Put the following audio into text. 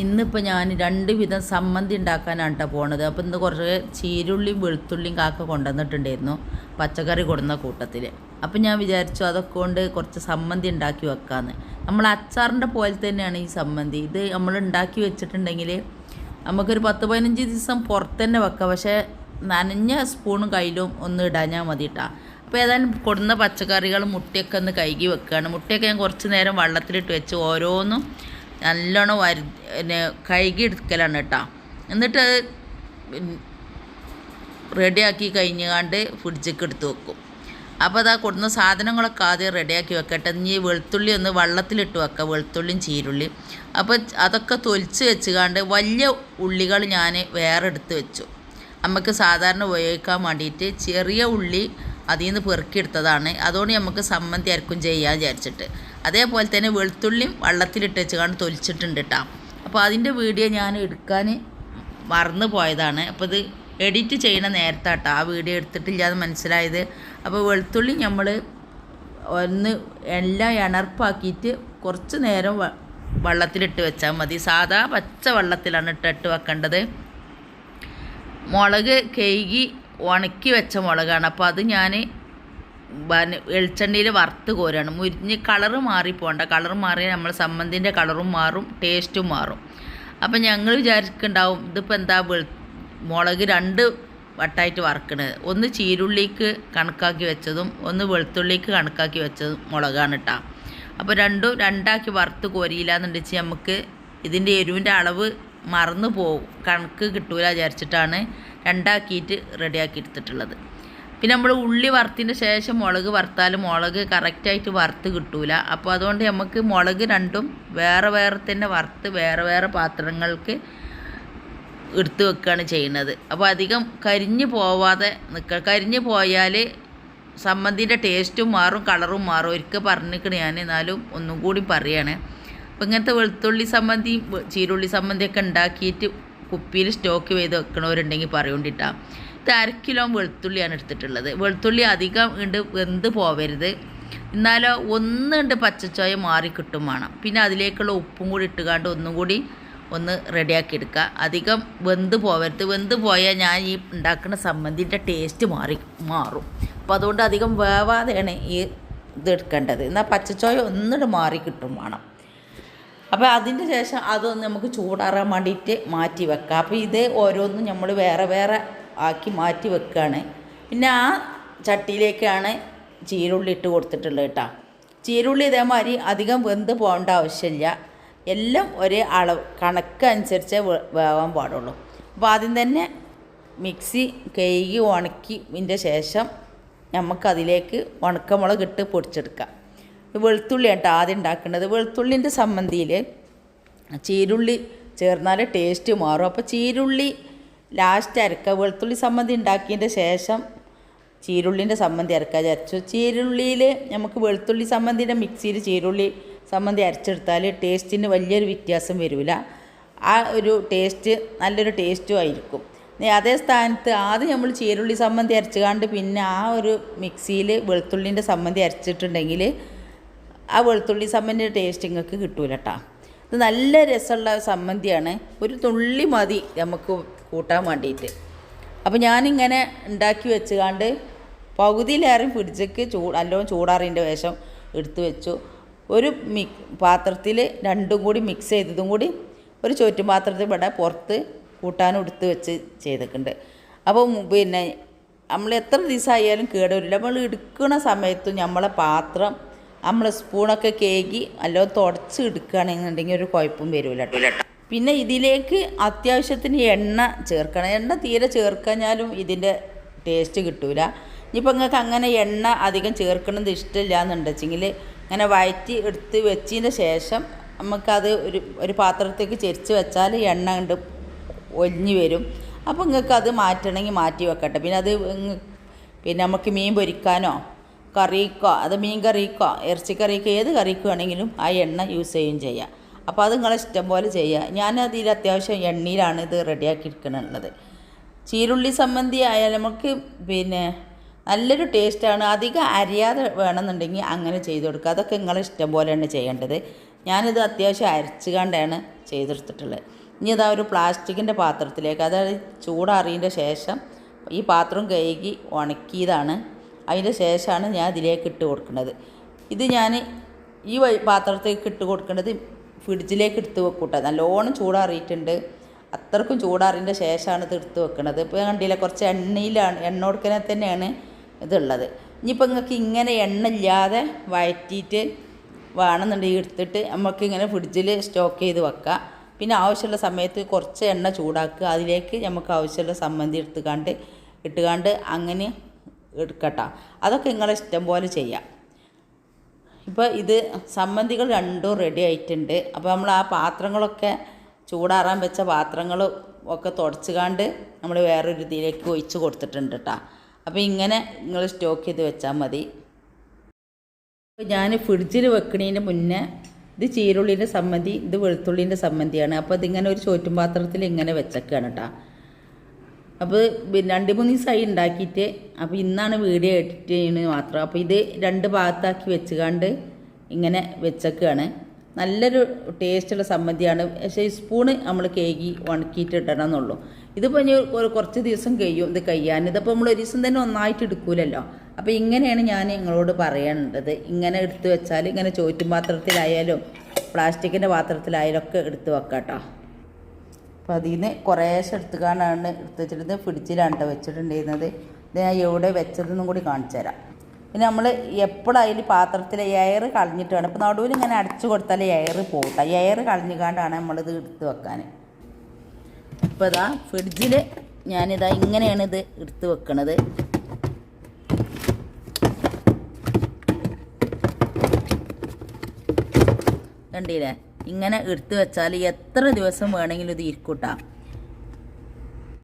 ഇന്നിപ്പോൾ ഞാൻ രണ്ട് വിധം സമ്മന്തി ഉണ്ടാക്കാനാണ് കേട്ടോ പോണത്. അപ്പോൾ ഇന്ന് കുറച്ച് ചീരുള്ളിയും വെളുത്തുള്ളിയും കാക്ക കൊണ്ടുവന്നിട്ടുണ്ടായിരുന്നു. പച്ചക്കറി കൊടുന്ന കൂട്ടത്തിൽ അപ്പം ഞാൻ വിചാരിച്ചു അതൊക്കെ കൊണ്ട് കുറച്ച് സമ്മന്തി ഉണ്ടാക്കി വെക്കാമെന്ന് നമ്മൾ അച്ചാറിന്റെ പോലെ തന്നെയാണ് ഈ സമ്മന്തി. ഇത് നമ്മൾ ഉണ്ടാക്കി വെച്ചിട്ടുണ്ടെങ്കിൽ നമുക്കൊരു പത്ത് പതിനഞ്ച് ദിവസം പുറത്ത് തന്നെ വെക്കാം. പക്ഷേ നനഞ്ഞ സ്പൂണും കയ്യിലും ഒന്ന് ഇടാഞ്ഞാൽ മതി കേട്ടോ അപ്പോൾ ഏതായാലും കൊടുന്ന പച്ചക്കറികൾ മുട്ടയൊക്കെ ഒന്ന് കഴുകി വെക്കുകയാണ് മുട്ടയൊക്കെ ഞാൻ കുറച്ച് നേരം വെള്ളത്തിലിട്ട് വെച്ച് ഓരോന്നും നല്ലോണം വരു പിന്നെ കഴുകി എടുക്കലാണ് കേട്ടോ എന്നിട്ട് റെഡിയാക്കി കഴിഞ്ഞാണ്ട് ഫ്രിഡ്ജിക്ക് എടുത്ത് വെക്കും. അപ്പോൾ അതാ കൊടുന്ന സാധനങ്ങളൊക്കെ ആദ്യം റെഡിയാക്കി വെക്കട്ടെ. ഇനി വെളുത്തുള്ളി ഒന്ന് വെള്ളത്തിലിട്ട് വെക്കാം. വെളുത്തുള്ളിയും ചീരുള്ളിയും അപ്പോൾ അതൊക്കെ തൊലിച്ച് വെച്ചുകാണ്ട് വലിയ ഉള്ളികൾ ഞാൻ വേറെ എടുത്ത് വെച്ചു. നമുക്ക് സാധാരണ ഉപയോഗിക്കാൻ വേണ്ടിയിട്ട് ചെറിയ ഉള്ളി അതിൽ നിന്ന് പെറുക്കിയെടുത്തതാണ്. അതുകൊണ്ട് നമുക്ക് സമ്മന്തി അരക്കും ചെയ്യാൻ വിചാരിച്ചിട്ട്. അതേപോലെ തന്നെ വെളുത്തുള്ളിയും വെള്ളത്തിലിട്ട് വെച്ചുകൊണ്ട് തൊലിച്ചിട്ടുണ്ട് കേട്ടോ അപ്പോൾ അതിന്റെ വീഡിയോ ഞാൻ എടുക്കാൻ മറന്നു പോയതാണ്. അപ്പോൾ ഇത് എഡിറ്റ് ചെയ്യണ നേരത്താട്ടോ ആ വീഡിയോ എടുത്തിട്ടില്ല എന്ന് മനസ്സിലായത്. അപ്പോൾ വെളുത്തുള്ളി നമ്മൾ ഒന്ന് എല്ലാം ഇണർപ്പാക്കിയിട്ട് കുറച്ച് നേരം വെള്ളത്തിലിട്ട് വെച്ചാൽ മതി. സാധാ പച്ച വെള്ളത്തിലാണ് ഇട്ടിട്ട് വെക്കേണ്ടത്. മുളക് കഴുകി ഉണക്കി വെച്ച മുളകാണ്. അപ്പോൾ അത് ഞാൻ വെളിച്ചെണ്ണയിൽ വറുത്ത് കോരാണ് മുരിഞ്ഞ് കളറ് മാറിപ്പോണ്ട. കളറ് മാറി നമ്മൾ സമ്മന്തിന്റെ കളറും മാറും ടേസ്റ്റും മാറും. അപ്പം ഞങ്ങൾ വിചാരിക്കുന്നുണ്ടാവും ഇതിപ്പോൾ എന്താ മുളക് രണ്ട് വട്ടായിട്ട് വറക്കണത്. ഒന്ന് ചീരുള്ളിക്ക് കണക്കാക്കി വെച്ചതും ഒന്ന് വെളുത്തുള്ളിക്ക് കണക്കാക്കി വെച്ചതും മുളകാണ് കേട്ടോ അപ്പോൾ രണ്ടും രണ്ടാക്കി വറുത്ത് കോരിയില്ല എന്നുണ്ടെച്ച് നമുക്ക് ഇതിന്റെ എരിവിന്റെ അളവ് മറന്നു പോകും. കണക്ക് കിട്ടൂല വിചാരിച്ചിട്ടാണ് രണ്ടാക്കിയിട്ട് റെഡിയാക്കി എടുത്തിട്ടുള്ളത്. പിന്നെ നമ്മൾ ഉള്ളി വറുത്തിന് ശേഷം മുളക് വറുത്താൽ മുളക് കറക്റ്റായിട്ട് വറുത്ത് കിട്ടൂല. അപ്പോൾ അതുകൊണ്ട് നമുക്ക് മുളക് രണ്ടും വേറെ വേറെ തന്നെ വറുത്ത് വേറെ വേറെ പാത്രങ്ങൾക്ക് എടുത്ത് വെക്കുകയാണ് ചെയ്യുന്നത്. അപ്പോൾ അധികം കരിഞ്ഞു പോവാതെ നിൽക്കുക കരിഞ്ഞു പോയാൽ സമ്മന്തിന്റെ ടേസ്റ്റും മാറും കളറും മാറും. ഒരിക്കൽ പറഞ്ഞിരിക്കണ ഞാൻ എന്നാലും ഒന്നും കൂടി പറയാണ്. അപ്പോൾ ഇങ്ങനത്തെ വെളുത്തുള്ളി സമ്മന്തി ചീരുള്ളി സമ്മന്തിയൊക്കെ ഉണ്ടാക്കിയിട്ട് കുപ്പിയിൽ സ്റ്റോക്ക് ചെയ്ത് വെക്കണവരുണ്ടെങ്കിൽ പറയുകൊണ്ടിട്ടാ ഇത് അര കിലോ വെളുത്തുള്ളിയാണ് എടുത്തിട്ടുള്ളത്. വെളുത്തുള്ളി അധികം ഉണ്ട് വെന്ത് പോവരുത്. എന്നാലോ ഒന്നുണ്ട് പച്ചച്ചോയ മാറി കിട്ടും വേണം. പിന്നെ അതിലേക്കുള്ള ഉപ്പും കൂടി ഇട്ടുകാണ്ട് ഒന്നും കൂടി ഒന്ന് റെഡിയാക്കി എടുക്കുക. അധികം വെന്ത് പോവരുത്. വെന്ത് പോയാൽ ഞാൻ ഈ ഉണ്ടാക്കുന്ന സമ്മന്തിന്റെ ടേസ്റ്റ് മാറി മാറും. അപ്പോൾ അതുകൊണ്ട് അധികം വേവാതെയാണ് ഈ ഇത് എടുക്കേണ്ടത്. എന്നാൽ പച്ചച്ചോയ ഒന്നിട്ട് മാറി കിട്ടും വേണം. അപ്പോൾ അതിന്റെ ശേഷം അതൊന്ന് നമുക്ക് ചൂടാറാൻ വേണ്ടിയിട്ട് മാറ്റി വെക്കാം. അപ്പോൾ ഇത് ഓരോന്നും നമ്മൾ വേറെ വേറെ ആക്കി മാറ്റി വെക്കുകയാണ് പിന്നെ ആ ചട്ടിയിലേക്കാണ് ചീരുള്ളി ഇട്ട് കൊടുത്തിട്ടുള്ളത് കേട്ടോ. ചീരുള്ളി ഇതേമാതിരി അധികം വെന്ത് പോകേണ്ട ആവശ്യമില്ല. എല്ലാം ഒരേ അളവ് കണക്ക് അനുസരിച്ച് വേവാൻ പാടുള്ളൂ. അപ്പോൾ ആദ്യം തന്നെ മിക്സി കഴുകി ഉണക്കിന്റെ ശേഷം നമുക്കതിലേക്ക് ഉണക്കമുളക് ഇട്ട് പൊടിച്ചെടുക്കാം. വെളുത്തുള്ളി കേട്ടോ ആദ്യം ഉണ്ടാക്കേണ്ടത്. വെളുത്തുള്ളിന്റെ സംബന്ധിയിൽ ചീരുള്ളി ചേർന്നാൽ ടേസ്റ്റ് മാറും. അപ്പോൾ ചീരുള്ളി ലാസ്റ്റ് അരക്ക വെളുത്തുള്ളി സമ്മന്തി ഉണ്ടാക്കിയതിന്റെ ശേഷം ചീരുള്ളിന്റെ സമ്മന്തി അരക്കാൻ വിചാരിച്ചു ചീരുള്ളിയിൽ നമുക്ക് വെളുത്തുള്ളി സമ്മന്തിന്റെ മിക്സിയിൽ ചീരുള്ളി സമ്മന്തി അരച്ചെടുത്താൽ ടേസ്റ്റിന് വലിയൊരു വ്യത്യാസം വരില്ല ആ ഒരു ടേസ്റ്റ് നല്ലൊരു ടേസ്റ്റും ആയിരിക്കും. അതേ സ്ഥാനത്ത് ആദ്യം നമ്മൾ ചീരുള്ളി സമ്മന്തി അരച്ചുകാണ്ട് പിന്നെ ആ ഒരു മിക്സിയിൽ വെളുത്തുള്ളിന്റെ സമ്മന്തി അരച്ചിട്ടുണ്ടെങ്കിൽ ആ വെളുത്തുള്ളി സമ്മന്തിന്റെ ടേസ്റ്റ് നിങ്ങൾക്ക് കിട്ടൂല കേട്ടോ ഇത് നല്ല രസമുള്ള സമ്മന്തിയാണ് ഒരു തുള്ളി മതി നമുക്ക് കൂട്ടാൻ വേണ്ടിയിട്ട്. അപ്പോൾ ഞാനിങ്ങനെ ഉണ്ടാക്കി വെച്ചുകൊണ്ട് പകുതിയിലേറെ പിടിച്ചേക്ക് ചൂ നല്ലോണം ചൂടാറിന്റെ വേഷം എടുത്തു വെച്ചു. ഒരു മി പാത്രത്തിൽ രണ്ടും കൂടി മിക്സ് ചെയ്തതും കൂടി ഒരു ചോറ്റും പാത്രത്തിൽ ഇവിടെ പുറത്ത് കൂട്ടാനും എടുത്ത് വെച്ച് ചെയ്തിട്ടുണ്ട്. അപ്പോൾ പിന്നെ നമ്മൾ എത്ര ദിവസമായാലും കേടുവരില്ല. നമ്മൾ എടുക്കുന്ന സമയത്തും നമ്മളെ പാത്രം നമ്മൾ സ്പൂണൊക്കെ കേകി അല്ലോ തുടച്ച് എടുക്കുകയാണെന്നുണ്ടെങ്കിൽ ഒരു കുഴപ്പം വരില്ല പിന്നെ ഇതിലേക്ക് അത്യാവശ്യത്തിന് എണ്ണ ചേർക്കണം. എണ്ണ തീരെ ചേർക്കാഞ്ഞാലും ഇതിന്റെ ടേസ്റ്റ് കിട്ടൂല. ഇനിയിപ്പോൾ നിങ്ങൾക്ക് അങ്ങനെ എണ്ണ അധികം ചേർക്കണത് ഇഷ്ടമില്ല എന്നുണ്ടെച്ചെങ്കിൽ അങ്ങനെ വയറ്റി എടുത്ത് വെച്ചതിന് ശേഷം നമുക്കത് ഒരു ഒരു പാത്രത്തേക്ക് ചെരിച്ച് വെച്ചാൽ എണ്ണ കണ്ട് ഒലിഞ്ഞു വരും. അപ്പോൾ നിങ്ങൾക്ക് അത് മാറ്റണമെങ്കിൽ മാറ്റി വെക്കട്ടെ. പിന്നെ അത് പിന്നെ നമുക്ക് മീൻ പൊരിക്കാനോ കറിക്കോ അത് മീൻ കറിക്കോ ഇറച്ചിക്കറിക്കോ ഏത് കറിക്കോ ആണെങ്കിലും ആ എണ്ണ യൂസ് ചെയ്യുകയും ചെയ്യാം. അപ്പോൾ അത് നിങ്ങളെ ഇഷ്ടം പോലെ ചെയ്യുക. ഞാൻ അതിൽ അത്യാവശ്യം എണ്ണയിലാണ് ഇത് റെഡിയാക്കി എടുക്കണുള്ളത്. ചീരുള്ളി സംബന്ധി ആയാൽ നമുക്ക് പിന്നെ നല്ലൊരു ടേസ്റ്റാണ് അധികം അരിയാതെ വേണമെന്നുണ്ടെങ്കിൽ അങ്ങനെ ചെയ്ത് കൊടുക്കുക. അതൊക്കെ നിങ്ങളെ ഇഷ്ടം പോലെയാണ് ചെയ്യേണ്ടത്. ഞാനിത് അത്യാവശ്യം അരച്ചുകൊണ്ടാണ് ചെയ്തെടുത്തിട്ടുള്ളത്. ഇനി ഇതാ ഒരു പ്ലാസ്റ്റിക്കിന്റെ പാത്രത്തിലേക്ക് അതായത് ചൂടാറിയതിന്റെ ശേഷം ഈ പാത്രം കഴുകി ഉണക്കിയതാണ്. അതിന്റെ ശേഷമാണ് ഞാൻ ഇതിലേക്ക് ഇട്ട് കൊടുക്കുന്നത്. ഇത് ഞാൻ ഈ പാത്രത്തേക്ക് ഇട്ട് കൊടുക്കേണ്ടത് ഫ്രിഡ്ജിലേക്ക് എടുത്ത് വെക്കൂട്ട നല്ലോണം ചൂടാറിയിട്ടുണ്ട്. അത്രക്കും ചൂടാറിന്റെ ശേഷമാണ് ഇത് എടുത്ത് വെക്കുന്നത്. ഇപ്പോൾ കണ്ടില്ല കുറച്ച് എണ്ണയിലാണ് എണ്ണ കൊടുക്കണ തന്നെയാണ് ഇതുള്ളത്. ഇനിയിപ്പോൾ നിങ്ങൾക്ക് ഇങ്ങനെ എണ്ണ ഇല്ലാതെ വഴറ്റിയിട്ട് വേണമെന്നുണ്ടെങ്കിൽ എടുത്തിട്ട് നമുക്ക് ഇങ്ങനെ ഫ്രിഡ്ജിൽ സ്റ്റോക്ക് ചെയ്ത് വെക്കാം. പിന്നെ ആവശ്യമുള്ള സമയത്ത് കുറച്ച് എണ്ണ ചൂടാക്കുക. അതിലേക്ക് നമുക്ക് ആവശ്യമുള്ള സമ്മന്തി എടുത്തുകാണ്ട് ഇട്ടുകാണ്ട് അങ്ങനെ എടുക്കട്ടോ. അതൊക്കെ നിങ്ങളെ ഇഷ്ടം പോലെ ചെയ്യാം. ഇപ്പോൾ ഇത് സമ്മന്തികൾ രണ്ടും റെഡി ആയിട്ടുണ്ട്. അപ്പോൾ നമ്മൾ ആ പാത്രങ്ങളൊക്കെ ചൂടാറാൻ വെച്ച പാത്രങ്ങൾ ഒക്കെ തുടച്ചുകാണ്ട് നമ്മൾ വേറൊരു ഇതിലേക്ക് ഒഴിച്ച് കൊടുത്തിട്ടുണ്ട് കേട്ടോ അപ്പോൾ ഇങ്ങനെ നിങ്ങൾ സ്റ്റോക്ക് ചെയ്ത് വെച്ചാൽ മതി. ഞാൻ ഫ്രിഡ്ജിൽ വെക്കണതിന് മുന്നേ ഇത് ചീരുള്ളിന്റെ സമ്മന്തി ഇത് വെളുത്തുള്ളിന്റെ സമ്മന്തിയാണ് അപ്പോൾ ഇതിങ്ങനെ ഒരു ചോറ്റും പാത്രത്തിൽ ഇങ്ങനെ വെച്ചേക്കാണ് കേട്ടോ അപ്പോൾ രണ്ട് മൂന്ന് ദിവസമായി ഉണ്ടാക്കിയിട്ട് അപ്പോൾ ഇന്നാണ് വീഡിയോ എഡിറ്റ് മാത്രം. അപ്പോൾ ഇത് രണ്ട് ഭാഗത്താക്കി വെച്ചുകാണ്ട് ഇങ്ങനെ വെച്ചേക്കാണ്. നല്ലൊരു ടേസ്റ്റുള്ള സമ്മതിയാണ് പക്ഷേ സ്പൂണ് നമ്മൾ കേകി ഉണക്കിയിട്ട് ഇടണം എന്നുള്ളൂ ഇതിപ്പോൾ ഇനി കുറച്ച് ദിവസം കഴിയും ഇത് കഴിയാൻ. ഇതിപ്പോൾ നമ്മൾ ഒരു ദിവസം തന്നെ ഒന്നായിട്ട് എടുക്കൂലല്ലോ. അപ്പോൾ ഇങ്ങനെയാണ് ഞാൻ നിങ്ങളോട് പറയേണ്ടത്. ഇങ്ങനെ എടുത്ത് വെച്ചാൽ ഇങ്ങനെ ചോറ്റും പാത്രത്തിലായാലും പ്ലാസ്റ്റിക്കിന്റെ പാത്രത്തിലായാലും ഒക്കെ എടുത്ത് വെക്കാം കേട്ടോ അപ്പോൾ അതിൽ നിന്ന് കുറേശ്ശെ എടുത്തുകാണാണ് എടുത്ത് വെച്ചിരുന്നത്. ഫ്രിഡ്ജിലാണ് ട്ടോ വെച്ചിട്ടുണ്ടായിരുന്നത്. ഇത് ഞാൻ എവിടെ വെച്ചതെന്നും കൂടി കാണിച്ചു തരാം. പിന്നെ നമ്മൾ എപ്പോഴായി പാത്രത്തിൽ എയർ കളഞ്ഞിട്ട് വേണം. ഇപ്പോൾ നടുവിൽ ഇങ്ങനെ അടച്ചു കൊടുത്താൽ എയർ പോകട്ടെ എയർ കളഞ്ഞുകാണ്ടാണ് നമ്മളിത് എടുത്ത് വെക്കാൻ ഇപ്പോൾ ഇതാ ഫ്രിഡ്ജിൽ ഞാനിതാ ഇങ്ങനെയാണ് ഇത് എടുത്ത് വെക്കണത്. കണ്ടില്ലേ? ഇങ്ങനെ എടുത്തു വെച്ചാൽ എത്ര ദിവസം വേണമെങ്കിലും ഇത് ഇരിക്കൂട്ടാ.